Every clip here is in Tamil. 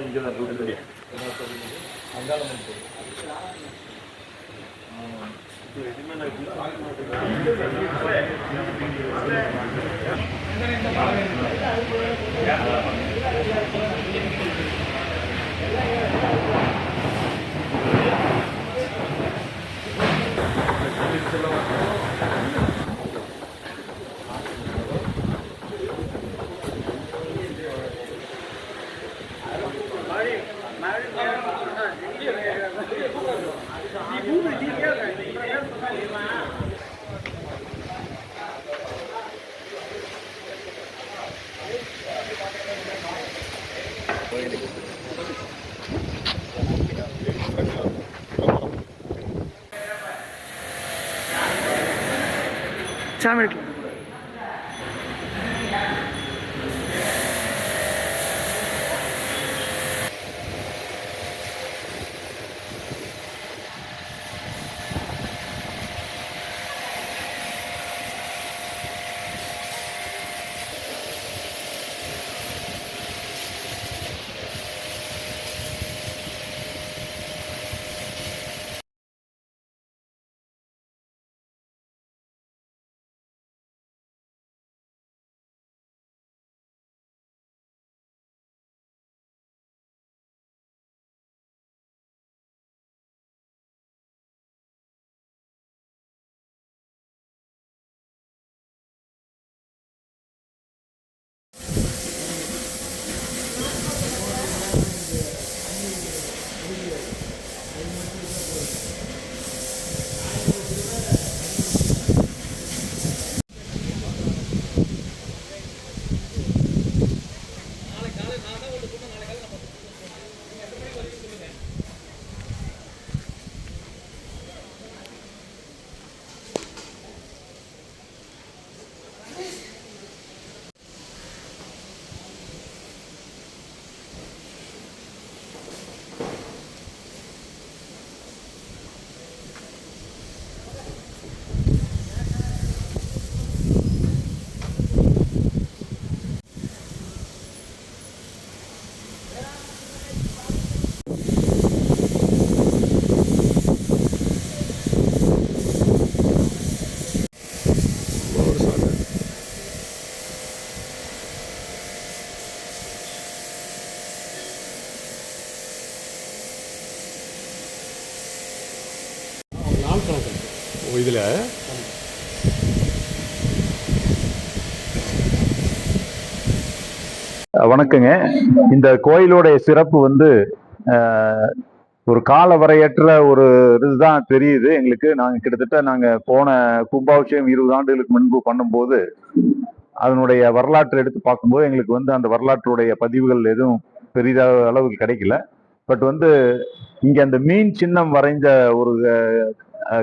இங்கே தான் ரூட் அங்காளம் கோயில் ஆ, இதில்? வணக்கங்க. இந்த கோயிலோடைய சிறப்பு வந்து ஒரு கால வரையற்ற ஒரு இதுதான் தெரியுது. எங்களுக்கு நாங்கள் கிட்டத்தட்ட நாங்கள் போன கும்பாபிஷேகம் இருபது ஆண்டுகளுக்கு முன்பு பண்ணும்போது அதனுடைய வரலாற்றை எடுத்து பார்க்கும்போது எங்களுக்கு வந்து அந்த வரலாற்றுடைய பதிவுகள் எதுவும் பெரிதாக அளவுக்கு கிடைக்கல. பட் வந்து இங்கே அந்த மீன் சின்னம் வரைந்த ஒரு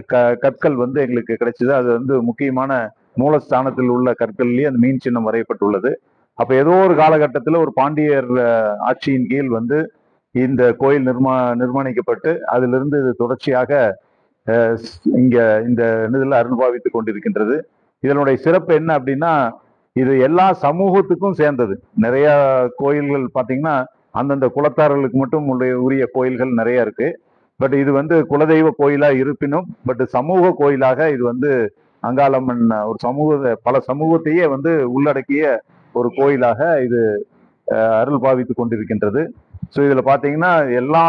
க- கற்கள் வந்து எங்களுக்கு கிடைச்சது. அது வந்து முக்கியமான மூலஸ்தானத்தில் உள்ள கற்கள்லேயே அந்த மீன் சின்னம் வரையப்பட்டுள்ளது. அப்போ ஏதோ ஒரு காலகட்டத்தில் ஒரு பாண்டியர் ஆட்சியின் கீழ் வந்து இந்த கோயில் நிர்மா நிர்மாணிக்கப்பட்டு அதிலிருந்து இது தொடர்ச்சியாக இங்கே இங்க இந்த இதில் அனுபவித்து கொண்டிருக்கின்றது. இதனுடைய சிறப்பு என்ன அப்படின்னா இது எல்லா சமூகத்துக்கும் சேர்ந்தது. நிறைய கோயில்கள் பார்த்தீங்கன்னா அந்தந்த குலத்தார்களுக்கு மட்டும் உள்ள- உரிய கோயில்கள் நிறைய இருக்கு. பட் இது வந்து குலதெய்வ கோயிலா இருப்பினும் பட் சமூக கோயிலாக இது வந்து அங்காளம்மன் ஒரு சமூக பல சமூகத்தையே வந்து உள்ளடக்கிய ஒரு கோயிலாக இது அருள் பாவித்துக் கொண்டிருக்கின்றது. ஸோ இதில் பார்த்தீங்கன்னா எல்லா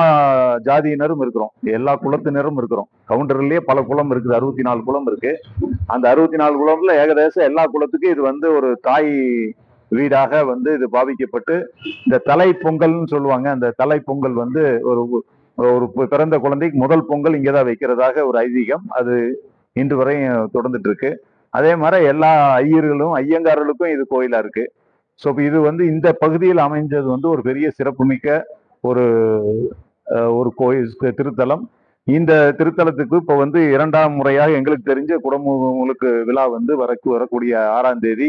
ஜாதியினரும் இருக்கிறோம். எல்லா குலத்தினரும் இருக்கிறோம். கவுண்டர்லேயே பல குலம் இருக்குது. அறுபத்தி நாலு குலம் இருக்கு. அந்த அறுபத்தி நாலு குலம்ல ஏகதேசம் எல்லா குலத்துக்கும் இது வந்து ஒரு தாய் வீடாக வந்து இது பாவிக்கப்பட்டு இந்த தலை பொங்கல்னு சொல்லுவாங்க. அந்த தலை பொங்கல் வந்து ஒரு ஒரு பிறந்த குழந்தைக்கு முதல் பொங்கல் இங்கே தான் வைக்கிறதாக ஒரு ஐதீகம். அது இன்று வரையும் தொடர்ந்துட்டு இருக்கு அதே மாதிரி எல்லா ஐயர்களும் ஐயங்காரர்களுக்கும் இது கோயிலா இருக்கு. ஸோ இது வந்து இந்த பகுதியில் அமைஞ்சது வந்து ஒரு பெரிய சிறப்புமிக்க ஒரு ஒரு கோயில் திருத்தலம். இந்த திருத்தலத்துக்கு இப்போ வந்து இரண்டாம் முறையாக எங்களுக்கு தெரிஞ்ச குடமுழுக்கு விழா வந்து வரக்கு வரக்கூடிய ஆறாம் தேதி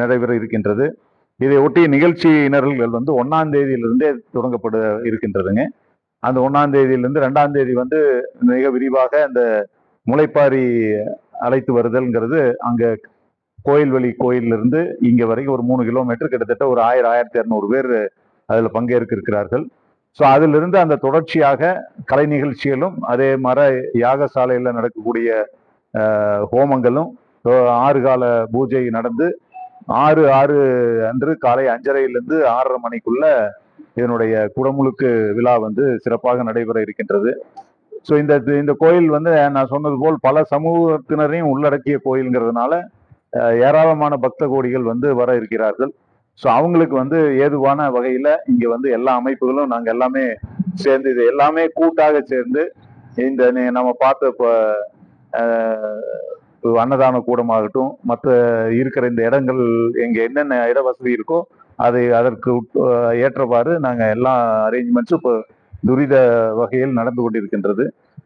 நடைபெற இருக்கின்றது. இதை ஒட்டிய நிகழ்ச்சியினர்கள் வந்து ஒன்றாம் தேதியிலிருந்தே தொடங்கப்பட இருக்கின்றதுங்க. அந்த ஒன்றாம் தேதியிலிருந்து ரெண்டாம் தேதி வந்து மிக விரிவாக அந்த முளைப்பாரி அழைத்து வருதல்ங்கிறது அங்கே கோயில்வெளி கோயிலிருந்து இங்கே வரைக்கும் ஒரு மூணு கிலோமீட்டர் கிட்டத்தட்ட ஒரு ஆயிரம் ஆயிரத்தி இரநூறு பேர் அதில் பங்கேற்கிருக்கிறார்கள். ஸோ அதிலிருந்து அந்த தொடர்ச்சியாக கலை நிகழ்ச்சிகளும் அதே மாதிரி யாகசாலையில் நடக்கக்கூடிய ஹோமங்களும் ஆறு கால பூஜை நடந்து ஆறு ஆறு அன்று காலை அஞ்சரையிலிருந்து ஆறரை மணிக்குள்ள இதனுடைய குடமுழுக்கு விழா வந்து சிறப்பாக நடைபெற இருக்கின்றது. ஸோ இந்த இந்த கோயில் வந்து நான் சொன்னது போல் பல சமூகத்தினரையும் உள்ளடக்கிய கோயில்ங்கிறதுனால ஏராளமான பக்த கோடிகள் வந்து வர இருக்கிறார்கள். ஸோ அவங்களுக்கு வந்து ஏதுவான வகையில் இங்கே வந்து எல்லா அமைப்புகளும் நாங்கள் எல்லாமே சேர்ந்து இது எல்லாமே கூட்டாக சேர்ந்து இந்த நம்ம பார்த்த இப்போ அன்னதான கூடமாகட்டும் மற்ற இருக்கிற இந்த இடங்கள் எங்கே என்னென்ன இட வசதி இருக்கோ அது அதற்கு உட்- ஏற்றவாறு நாங்கள் எல்லா அரேஞ்ச்மெண்ட்ஸும் இப்போ துரித வகையில் நடந்து கொண்டிருக்கின்றது.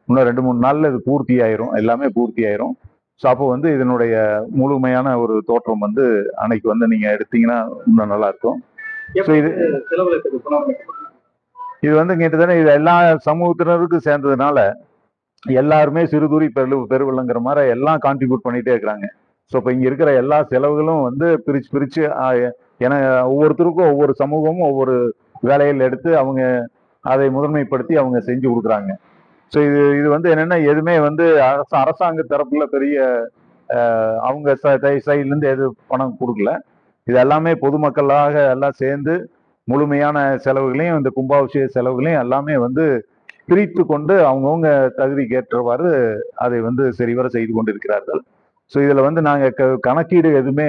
இன்னும் ரெண்டு மூணு நாள்ல இது பூர்த்தி ஆயிரும். எல்லாமே பூர்த்தி ஆயிரும். ஸோ அப்போ வந்து இதனுடைய முழுமையான ஒரு தோற்றம் வந்து அன்னைக்கு வந்து நீங்க எடுத்தீங்கன்னா இன்னும் நல்லா இருக்கும். ஸோ இது இது வந்து கிட்டத்தட்ட இது எல்லா சமூகத்தினருக்கும் சேர்ந்ததுனால எல்லாருமே சிறுதுரி பெரு பெருவெள்ளங்கிற மாதிரி எல்லாம் கான்ட்ரிபியூட் பண்ணிட்டே இருக்கிறாங்க. ஸோ இப்போ இங்கே இருக்கிற எல்லா செலவுகளும் வந்து பிரிச்சு பிரித்து ஏன்னா ஒவ்வொருத்தருக்கும் ஒவ்வொரு சமூகமும் ஒவ்வொரு வேலையில் எடுத்து அவங்க அதை முதன்மைப்படுத்தி அவங்க செஞ்சு கொடுக்குறாங்க. ஸோ இது இது வந்து என்னென்னா எதுவுமே வந்து அரச அரசாங்க தரப்பில் பெரிய அவங்க சைட்லேருந்து எது பணம் கொடுக்கல. இது எல்லாமே பொதுமக்களாக எல்லாம் சேர்ந்து முழுமையான செலவுகளையும் இந்த கும்பாபிஷேக செலவுகளையும் எல்லாமே வந்து பிரித்து கொண்டு அவங்கவுங்க தகுதிக்கு ஏற்றவாறு அதை வந்து சரிவர செய்து கொண்டிருக்கிறார்கள். ஸோ இதில் வந்து நாங்கள் க கணக்கீடு எதுவுமே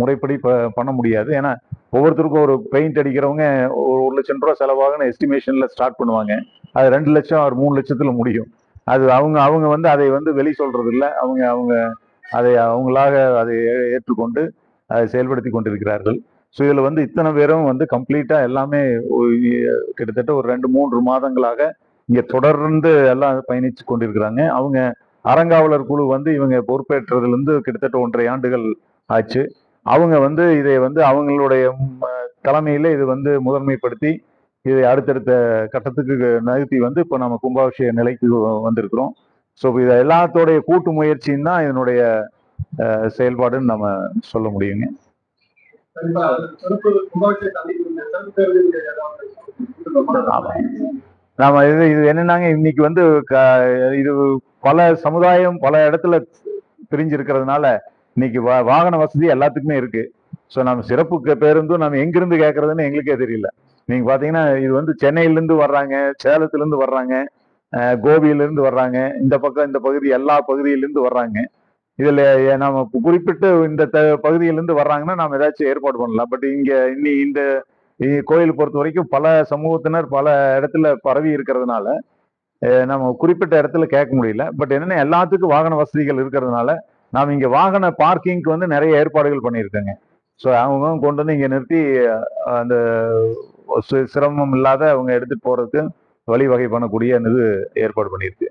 முறைப்படி ப பண்ண முடியாது. ஏன்னா ஒவ்வொருத்தருக்கும் ஒரு பெயிண்ட் அடிக்கிறவங்க ஒரு ஒரு லட்சம் ரூபா செலவாகனு எஸ்டிமேஷனில் ஸ்டார்ட் பண்ணுவாங்க. அது ரெண்டு லட்சம் ஒரு மூணு லட்சத்தில் முடியும். அது அவங்க அவங்க வந்து அதை வந்து வெளி சொல்கிறது இல்லை அவங்க அவங்க அதை அவங்களாக அதை ஏற்றுக்கொண்டு அதை செயல்படுத்தி கொண்டிருக்கிறார்கள். ஸோ இதில் வந்து இத்தனை பேரும் வந்து கம்ப்ளீட்டாக எல்லாமே கிட்டத்தட்ட ஒரு ரெண்டு மூன்று மாதங்களாக இங்கே தொடர்ந்து எல்லாம் பயணித்து கொண்டிருக்கிறாங்க. அவங்க அறங்காவலர் குழு வந்து இவங்க பொறுப்பேற்றதுலேருந்து கிட்டத்தட்ட ஒன்றரை ஆண்டுகள் ஆச்சு. அவங்க வந்து இதை வந்து அவங்களுடைய தலைமையில இது வந்து முதன்மைப்படுத்தி இதை அடுத்தடுத்த கட்டத்துக்கு நகர்த்தி வந்து இப்போ நம்ம கும்பாபிஷேக நிலைக்கு வந்திருக்கிறோம். ஸோ இது எல்லாத்தோடைய கூட்டு முயற்சியும் தான் இதனுடைய செயல்பாடுன்னு நம்ம சொல்ல முடியுங்க. நாம இது இது என்னன்னாங்க இன்னைக்கு வந்து இது பல சமுதாயம் பல இடத்துல பிரிஞ்சு இருக்கிறதுனால இன்னைக்கு வா- வாகன வசதி எல்லாத்துக்குமே இருக்கு. ஸோ நம்ம சிறப்பு பேருந்தும் நம்ம எங்கிருந்து கேட்கறதுன்னு எங்களுக்கே தெரியல. நீங்க பாத்தீங்கன்னா இது வந்து சென்னையிலேருந்து வர்றாங்க சேலத்துலேருந்து வர்றாங்க கோபியிலேருந்து வர்றாங்க இந்த பக்கம் இந்த பகுதி எல்லா பகுதியிலேருந்து வர்றாங்க. இதில் நம்ம நாம குறிப்பிட்டு இந்த த- பகுதியிலேருந்து வர்றாங்கன்னா நாம் ஏதாச்சும் ஏற்பாடு பண்ணலாம். பட் இங்கே இன்னி இந்த கோயில் பொறுத்த வரைக்கும் பல சமூகத்தினர் பல இடத்துல பரவி இருக்கிறதுனால நம்ம குறிப்பிட்ட இடத்துல கேட்க முடியல. பட் என்னென்ன எல்லாத்துக்கும் வாகன வசதிகள் இருக்கிறதுனால நாம் இங்கே வாகன பார்க்கிங்க்கு வந்து நிறைய ஏற்பாடுகள் பண்ணியிருக்கோங்க. ஸோ அவங்க கொண்டு வந்து இங்கே நிறுத்தி அந்த சிரமம் இல்லாத அவங்க எடுத்துகிட்டு போகிறதுக்கு வழிவகை பண்ணக்கூடிய இது ஏற்பாடு பண்ணியிருக்கு.